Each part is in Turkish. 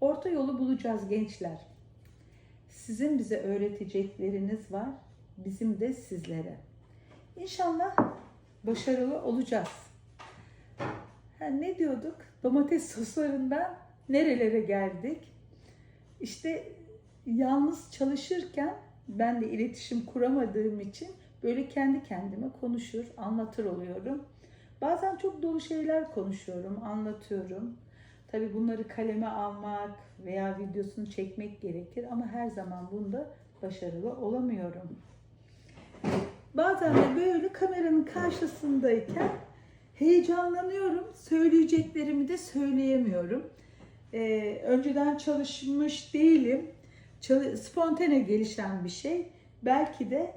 Orta yolu bulacağız gençler. Sizin bize öğretecekleriniz var, bizim de sizlere. İnşallah başarılı olacağız. Ha, ne diyorduk? Domates soslarından nerelere geldik? İşte yalnız çalışırken ben de iletişim kuramadığım için böyle kendi kendime konuşur, anlatır oluyorum. Bazen çok dolu şeyler konuşuyorum, anlatıyorum. Tabii bunları kaleme almak veya videosunu çekmek gerekir ama her zaman bunda başarılı olamıyorum. Bazen de böyle kameranın karşısındayken heyecanlanıyorum. Söyleyeceklerimi de söyleyemiyorum. Ee, önceden çalışmış değilim. Çalı- spontane gelişen bir şey. Belki de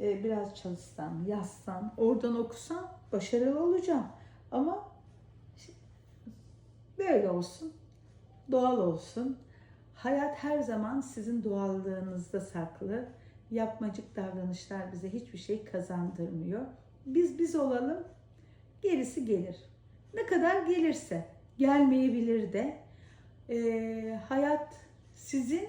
e, biraz çalışsam, yazsam, oradan okusam başarılı olacağım. Ama böyle olsun. Doğal olsun. Hayat her zaman sizin doğallığınızda saklı. Yapmacık davranışlar bize hiçbir şey kazandırmıyor. Biz biz olalım, gerisi gelir. Ne kadar gelirse, gelmeyebilir de. Ee, hayat sizin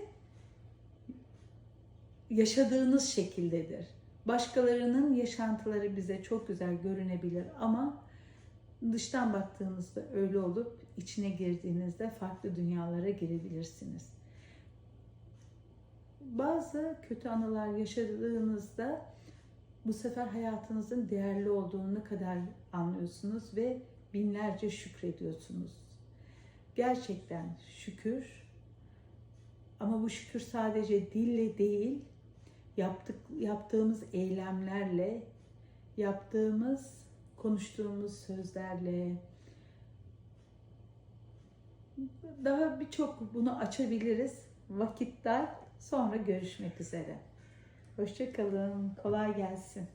yaşadığınız şekildedir. Başkalarının yaşantıları bize çok güzel görünebilir ama dıştan baktığınızda öyle olup içine girdiğinizde farklı dünyalara girebilirsiniz. Bazı kötü anılar yaşadığınızda bu sefer hayatınızın değerli olduğunu kadar anlıyorsunuz ve binlerce şükrediyorsunuz. Gerçekten şükür ama bu şükür sadece dille değil, yaptık, yaptığımız eylemlerle, yaptığımız, konuştuğumuz sözlerle, daha birçok bunu açabiliriz. Vakit dar. Sonra görüşmek üzere. Hoşçakalın. Kolay gelsin.